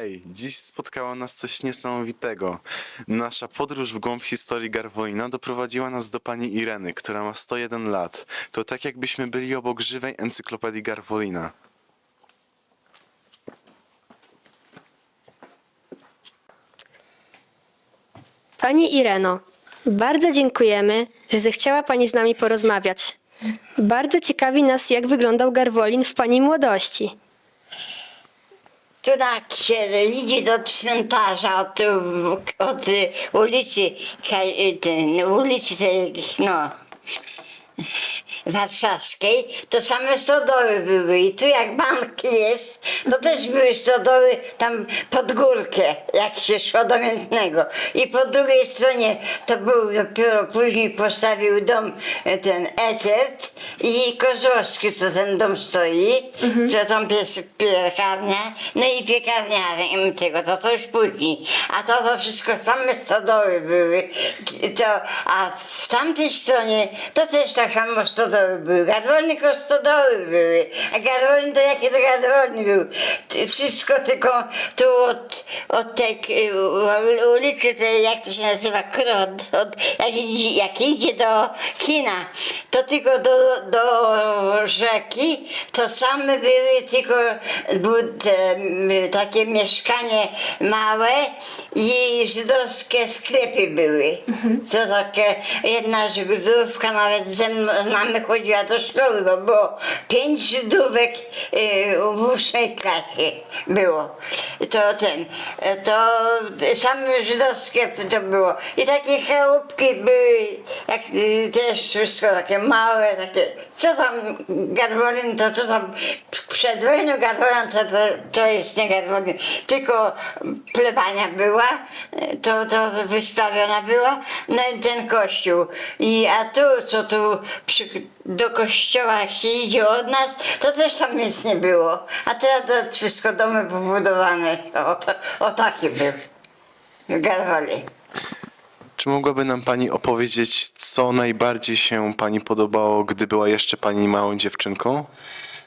Hej, dziś spotkało nas coś niesamowitego. Nasza podróż w głąb historii Garwolina doprowadziła nas do pani Ireny, która ma 101 lat. To tak jakbyśmy byli obok żywej encyklopedii Garwolina. Pani Ireno, bardzo dziękujemy, że zechciała Pani z nami porozmawiać. Bardzo ciekawi nas, jak wyglądał Garwolin w Pani młodości. Tu tak się idzie do cmentarza od, od ulicy, ten, ulicy no, warszawskiej, to same stodoły były i tu jak bank jest, to też były stodoły tam pod górkę, jak się szło do Miętnego. I po drugiej stronie to był dopiero później postawił dom e, ten Etert i Kozłowski, co ten dom stoi, co tam jest piekarnia, no i piekarnia tego, to to już później. A to to wszystko same stodoły były. To, a w tamtej stronie to też tak samo stodoły były. Gadwolny tylko stodoły były. A Gadwolny to jakie to był? Wszystko tylko tu od, od tej u- ulicy, tej, jak to się nazywa, Krot, od, jak, idzie, jak idzie do kina, to tylko do, do rzeki, to same były tylko były m, takie mieszkanie małe i żydowskie sklepy były. To takie, jedna Żydówka nawet ze mną z nami chodziła do szkoły, bo było pięć Żydówek y, w ósmej klasie było. To ten, to same żydowskie to było. I takie chałupki były, jak y, też wszystko takie małe, takie, co tam Garwolin, to co tam przed wojną Garwolin, to, to, to jest nie Garwolin, tylko plebania była, to, to wystawiona była, no i ten kościół. I, a tu, co tu przy, do kościoła, jak się idzie od nas, to też tam nic nie było. A teraz to wszystko domy pobudowane, o, to, o takie były. Garwoli. Czy mogłaby nam pani opowiedzieć, co najbardziej się pani podobało, gdy była jeszcze pani małą dziewczynką?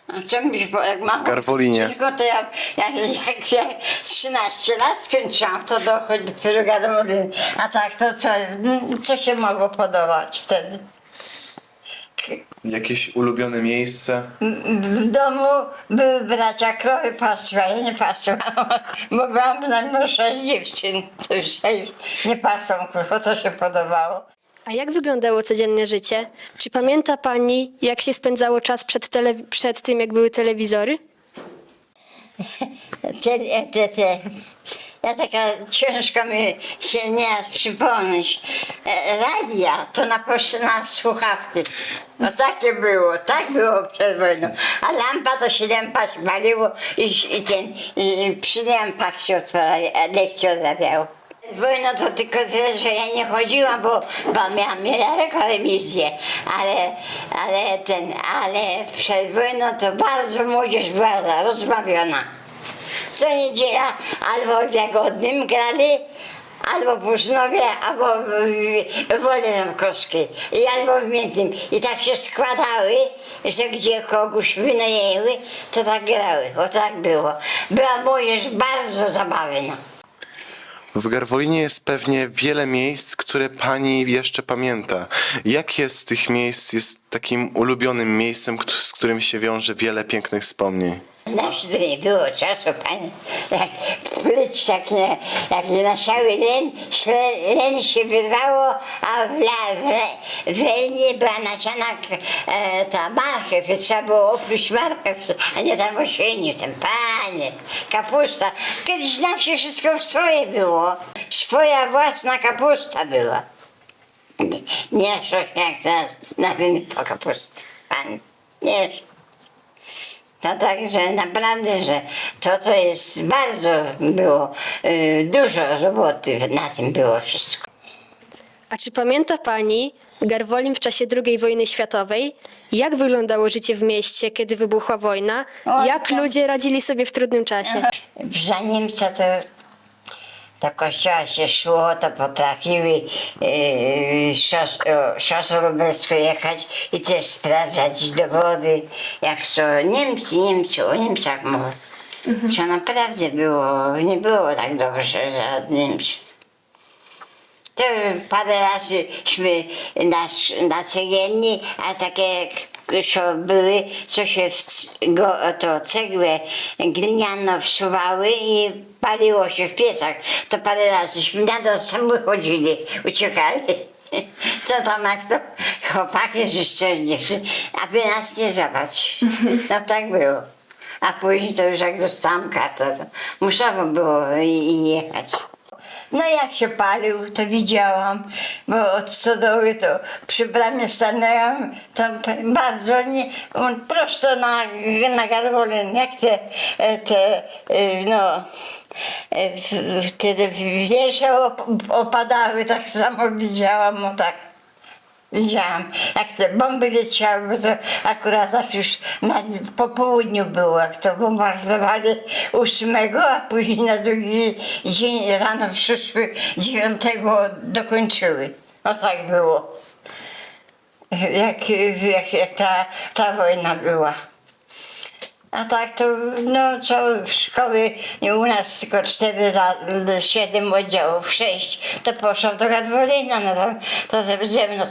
A co mi jak mam Garwolinie. Tylko to ja, jak, jak, jak 13 lat skończyłam, to dochodzi dopiero Garwolin. A tak to co, co się mogło podobać wtedy? Jakieś ulubione miejsce? W domu były bracia krowy patrzyła, ja nie patrzyłam, bo byłam najmłodsza z dziewczyn, to już nie patrzą, bo to się podobało. A jak wyglądało codzienne życie? Czy pamięta Pani, jak się spędzało czas przed, tele, przed tym, jak były telewizory? Te, te, te. Ja taka ciężko mi się nieraz przypomnieć. E, Radia to na, pos- na słuchawki. No takie było, tak było przed wojną. A lampa to się lampa paliło i, i, ten, i przy lampach się otwiera, lekcje odrabiało. Wojna to tylko tyle, że ja nie chodziłam, bo, bo miałam rekolewizję, ale, ale ten, ale przed wojną to bardzo młodzież była rozbawiona. Co niedziela albo w Jagodnym grali, albo w Burznowie, albo w, w Wolę Lemkowskiej, i albo w Miętnym. I tak się składały, że gdzie kogoś wynajęły, to tak grały, bo tak było. Była młodzież bardzo zabawna. W Garwolinie jest pewnie wiele miejsc, które pani jeszcze pamięta. Jakie z tych miejsc jest takim ulubionym miejscem, z którym się wiąże wiele pięknych wspomnień? Zawsze nie było czasu, pani. Jak plyć tak nie, jak nie nasiały len, śle, len się wyrwało, a w, la, w, w lenie była nasiana e, ta marchew, i trzeba było oprócz marchew, a nie tam osieniu, tam panie, kapusta. Kiedyś na wsi wszystko swoje było. Swoja własna kapusta była. Nie, szło jak teraz na tym po kapustę. Pan, nie szło. To także naprawdę, że to to jest bardzo było, y, dużo roboty na tym było wszystko. A czy pamięta Pani Garwolin w czasie II wojny światowej? Jak wyglądało życie w mieście, kiedy wybuchła wojna? Oj, Jak to- ludzie radzili sobie w trudnym czasie? Za Niemca to do kościoła się szło, to potrafiły yy, szos, o, szosą lubelską jechać i też sprawdzać dowody, jak są Niemcy, Niemcy, o Niemcach mówią. Co naprawdę było, nie było tak dobrze żadnym. To parę razyśmy na, na cegielni, a takie co były, co się w go, to cegłę gliniano wsuwały i paliło się w piecach. To parę razyśmy na to sam wychodzili, uciekali. To tam jak to chłopaki czy dziewczyny, aby nas nie złapać. No tak było. A później to już jak dostałam kartę, to musiało było i, i jechać. No jak się palił, to widziałam, bo od stodoły to przy bramie stanęłam, to bardzo nie, on prosto na, na garwolę, jak te, e, te e, no, e, wtedy op- opadały, tak samo widziałam, o tak. Widziałam, jak te bomby leciały, bo to akurat tak już na, po południu było, jak to bombardowali ósmego, a później na drugi dzień rano przyszły dziewiątego dokończyły. O tak było. Jak, jak, jak ta, ta wojna była. A tak to, no co w szkoły, nie u nas tylko 4 lat, 7 oddziałów, 6, to poszłam do Garwolina, no to, to ze mną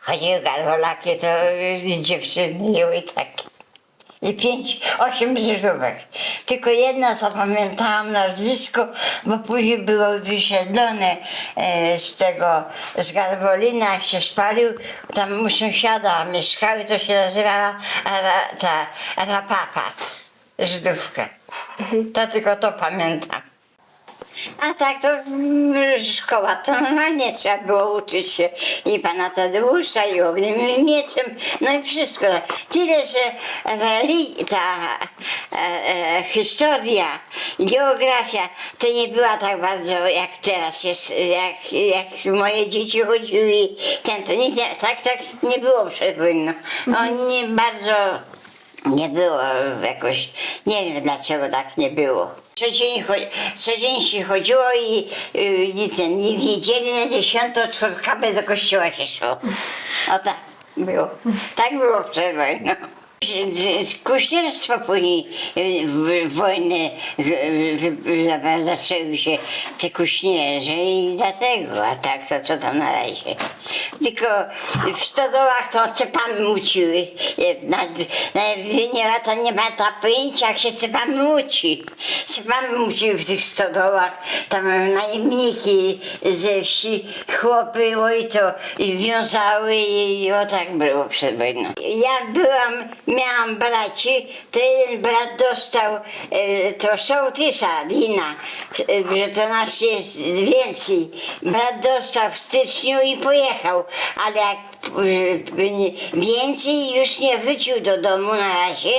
chodziły garwolaki, to dziewczyny i tak. I pięć, osiem Żydówek. Tylko jedna zapamiętałam nazwisko, bo później było wysiedlone e, z tego, z Garwolina, jak się spalił, tam u sąsiada mieszkały, to się nazywała Ara, ta Rapapa, Żydówka. To tylko to pamiętam. A tak to mm, szkoła to normalnie trzeba było uczyć się i pana Tadeusza i ogniem i mieczem, no i wszystko. Tyle, że reli- ta e, e, historia, geografia to nie była tak bardzo jak teraz jest, jak, jak moje dzieci chodziły i ten, to nie, tak, tak nie było przed wojną. Oni bardzo nie było jakoś, nie wiem dlaczego tak nie było. Co dzień, cho- co dzień się chodziło i, y, i ten, i w niedzielę na dziesiątą czwórkamy do kościoła się szło. O tak było. Tak było przed wojną. Kuźnierstwo później y, w, wojny y, zaczęły się te kuśnierze i dlatego, a tak to co tam na razie. Tylko w stodołach to cepami muciły. Y, Na, na nie ma ta, nie ma ta pojęcia jak się cepami muci. Cepami muciły w tych stodołach. Tam najemniki ze wsi, chłopy, oj to i wiązały i, i o tak było przed wojną. Ja byłam, miałam braci, to jeden brat dostał e, to sołtysa wina, e, że to nas jest więcej. Brat dostał w styczniu i pojechał, ale jak e, więcej już nie wrócił do domu na razie,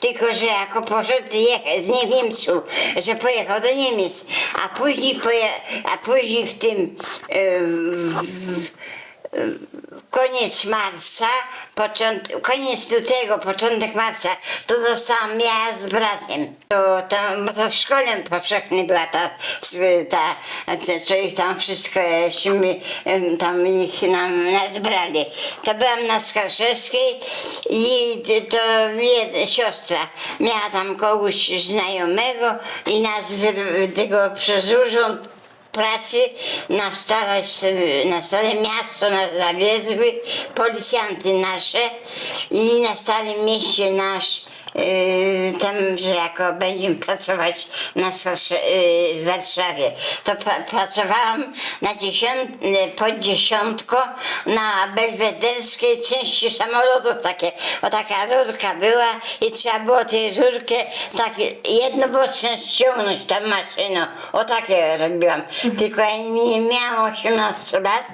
tylko że jako poszedł jechać z nie Niemców, że pojechał do Niemiec, a później, poje, a później w tym koniec marca, począt, koniec lutego, początek marca, to dostałam ja z bratem. To, bo to w szkole powszechnej była ta, ta, ta co ich tam wszystko,śmy, em, tam ich nam, nas brali. To byłam na Skarszewskiej i to jedna siostra miała tam kogoś znajomego i nas wy, tego przez urząd pracy na stare, na stare miasto na- zawiezły policjanty nasze i na starym mieście nasz tam, że jako będziemy pracować na yy, w Warszawie, to pra, pracowałam na dziesiąt, yy, pod dziesiątko na belwederskiej części samolotów. Takie, o taka rurka była i trzeba było tę rurkę tak jednobocznie ściągnąć tam maszyną, o takie robiłam. Tylko ja nie miałam 18 lat,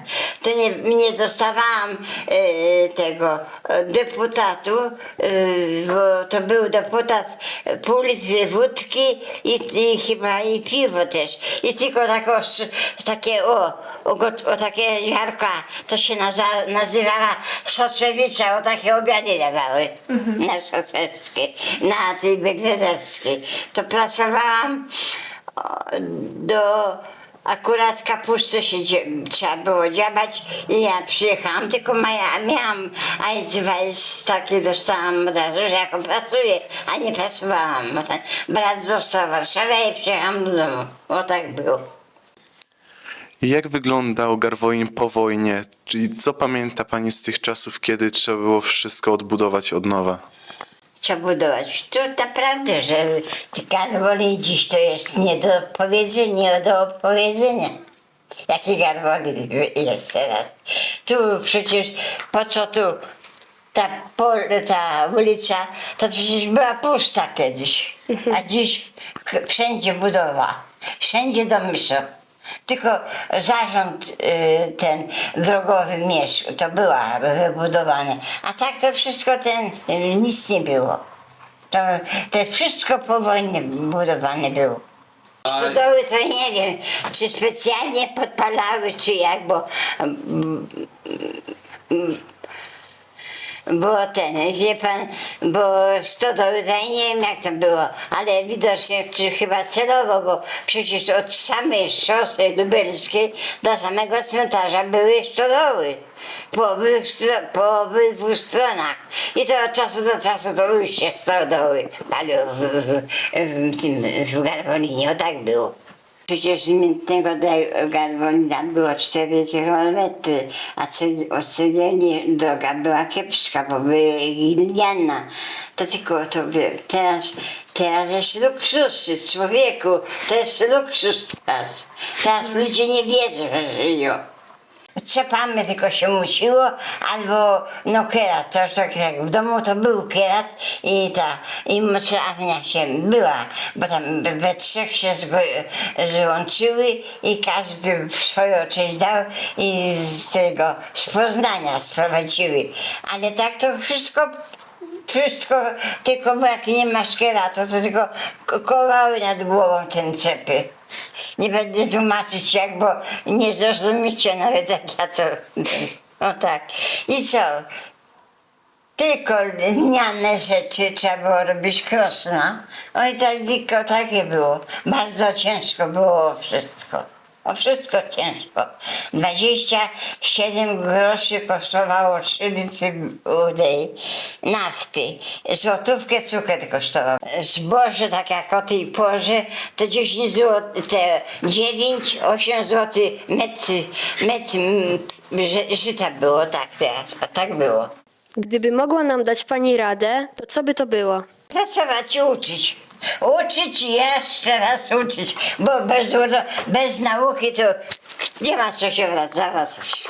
to nie, nie dostawałam tego deputatu, bo to był deputat e, litry wódki i, i chyba i piwo też. I tylko taką, takie o, o, o takie ziarka, to się naza, nazywała Soczewicza, o takie obiady dawały na Soczewskiej, na tej Belwederskiej. To pracowałam do akurat kapustę się dzie- trzeba było dziabać i ja przyjechałam, tylko moja, miałam Eisweiss, takie dostałam od razu, że jako pracuję, a nie pracowałam. Ten Brat został w Warszawie i przyjechałam do domu. O tak było. Jak wyglądał Garwoin po wojnie? Czyli co pamięta pani z tych czasów, kiedy trzeba było wszystko odbudować od nowa? Trzeba budować. Tu naprawdę, że Garwoli dziś to jest nie do powiedzenia, nie do opowiedzenia. Jaki Garwoli jest teraz. Tu przecież po co tu ta, pol, ta ulica to przecież była pusta kiedyś. A dziś wszędzie budowa. Wszędzie domy są. Tylko zarząd y, ten drogowy mieszk to była wybudowane. A tak to wszystko ten y, nic nie było. To, to wszystko po wojnie budowane było. Stodoły to nie wiem, czy specjalnie podpalały, czy jak, bo mm, mm, bo ten, wie pan, bo stodoły, to ja nie wiem jak to było, ale widocznie czy chyba celowo, bo przecież od samej szosy lubelskiej do samego cmentarza były stodoły. Po po obydwu stronach. I to od czasu do czasu to już się stodoły paliło w, w, w, tym, w Garwolinie, o tak było. Przecież z Miętnego do Garwolina było 4 km, a od Cyrilii droga była kiepska, bo była gliniana. To tylko to wie, teraz, teraz jest luksus, człowieku, to jest luksus teraz. Teraz ludzie nie wiedzą, że żyją. Trzepamy tylko się musiło, albo no kierat, to tak jak w domu to był kierat i ta i mocarnia się była, bo tam we trzech się złączyły i każdy w swoją część dał i z tego z Poznania sprowadziły. Ale tak to wszystko wszystko, tylko bo jak nie masz kieratu, to tylko ko- kołały nad głową ten czepy. Nie będę tłumaczyć jak, bo nie zrozumiecie nawet jak ja to... No tak. I co? Tylko lniane rzeczy trzeba było robić krosna. Oj, tak tylko takie było. Bardzo ciężko było wszystko. O wszystko ciężko. 27 groszy kosztowało 3 litry udej nafty. Złotówkę cukier kosztował. Zboże, tak jak o tej porze, to 10 zł, te 9-8 zł metr, metr ży- żyta było, tak teraz, a tak było. Gdyby mogła nam dać pani radę, to co by to było? Pracować i uczyć. Uczyć i jeszcze raz uczyć, bo bez, bez nauki to nie ma co się wrac- zawracać.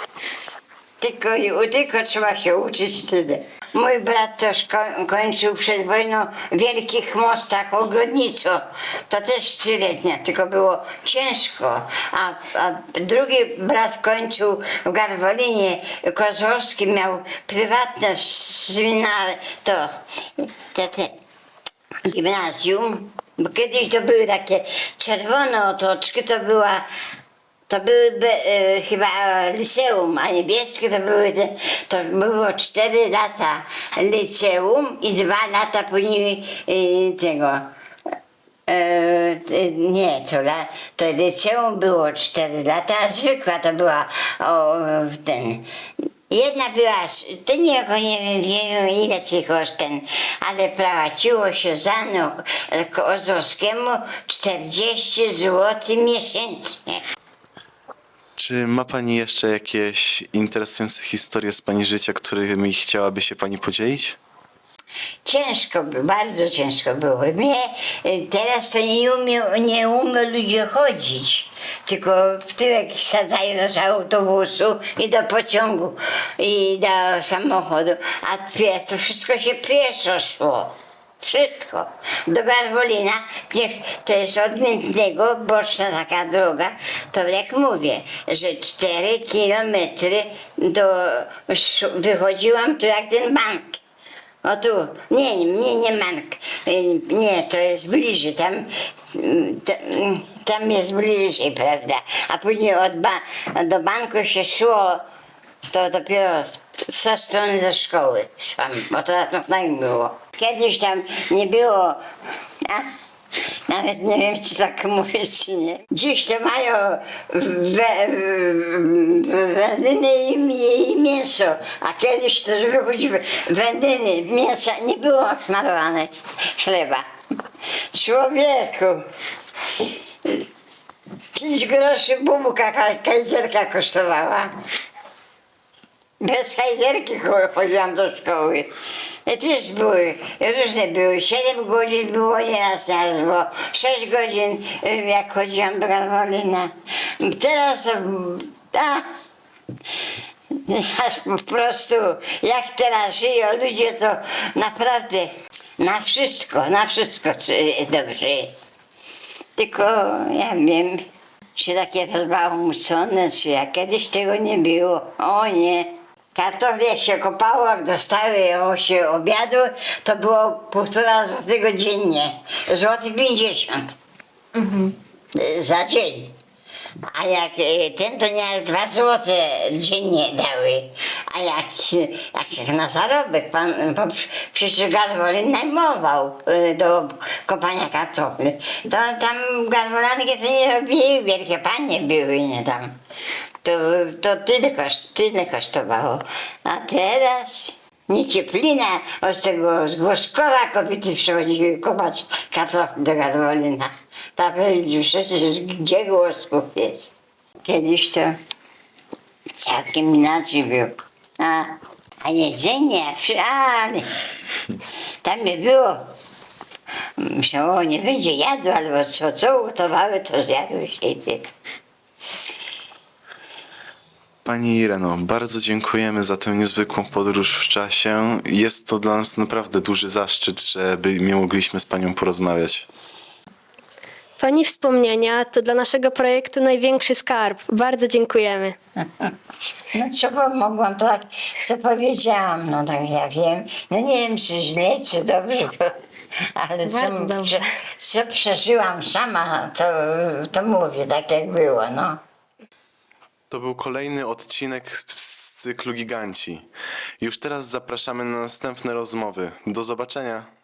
Tylko, tylko trzeba się uczyć tyle. Mój brat też ko- kończył przed wojną w Wielkich Mostach ogrodniczo. To też trzyletnia, tylko było ciężko. A, a drugi brat kończył w Garwolinie Kozłowskim, miał prywatne seminary, to te, te, gimnazjum, bo kiedyś to były takie czerwone otoczki, to była to były be, e, chyba liceum, a niebieskie to były te, to było 4 lata liceum i dwa lata później e, tego. E, e, nie, to, to liceum było 4 lata, a zwykła to była o, ten. Jedna była, to nie, nie wiem, ile tylko ten, ale płaciło się za no Kozłowskiemu 40 zł miesięcznie. Czy ma pani jeszcze jakieś interesujące historie z pani życia, którymi chciałaby się pani podzielić? Ciężko, bardzo ciężko było. Mnie y, teraz to nie umie, nie umie ludzie chodzić, tylko w tyłek sadzają do autobusu i do pociągu i do samochodu, a to wszystko się pieszo szło. Wszystko. Do Garwolina, niech to jest od Miętnego, boczna taka droga, to jak mówię, że 4 kilometry do, wychodziłam tu jak ten bank. O tu, nie, nie, nie Mank, nie, to jest bliżej, tam, mm, tam jest bliżej, prawda, a później od ba, do banku się szło, to dopiero w- z strony do szkoły bo to tak było. Kiedyś tam nie było, a, Nawet nie wiem, czy tak mówię, czy nie. Dziś to mają we, w- wędyny i, i mięso, a kiedyś to, choć wędyny, mięsa, nie było smarowane chleba. Człowieku, pięć groszy bułka ka- kajzerka kosztowała. Bez kajzerki cho- chodziłam do szkoły. I też były, różne były. Siedem godzin było nieraz nas było. Sześć godzin y, jak chodziłam do Garwolina. Teraz to... A, aż po prostu jak teraz żyją ludzie to naprawdę na wszystko, na wszystko dobrze jest. Tylko ja wiem, czy takie rozbałucone, czy jak kiedyś tego nie było. O nie. Kartofle się kopało, jak dostały o się obiadu, to było półtora złotego dziennie. Złoty pięćdziesiąt. Za dzień. A jak e, ten to nie dwa złote dziennie dały. A jak, jak na zarobek pan, przecież Garwolin najmował e, do kopania kartofli. To tam garwolanki to nie robiły, wielkie panie były, nie tam. To, to tyle, koszt, tyle kosztowało. A teraz niecieplina od tego z Głoskowa kobiety przychodziły kopać kartofle do Garwolina. Ta przecież gdzie Głosków jest? Kiedyś to całkiem inaczej było. A, a jedzenie, ale tam nie było. Myślałem, o nie będzie jadł, albo co, co ugotowały, to zjadły się i tyle. Pani Ireno, bardzo dziękujemy za tę niezwykłą podróż w czasie. Jest to dla nas naprawdę duży zaszczyt, żeby my mogliśmy z Panią porozmawiać. Pani wspomnienia to dla naszego projektu największy skarb. Bardzo dziękujemy. No co mogłam to tak, co powiedziałam, no tak ja wiem. No nie wiem, czy źle, czy dobrze, bo, ale co, Bardzo dobrze. co przeżyłam sama, to, to mówię tak jak było, no. To był kolejny odcinek z cyklu Giganci. Już teraz zapraszamy na następne rozmowy. Do zobaczenia.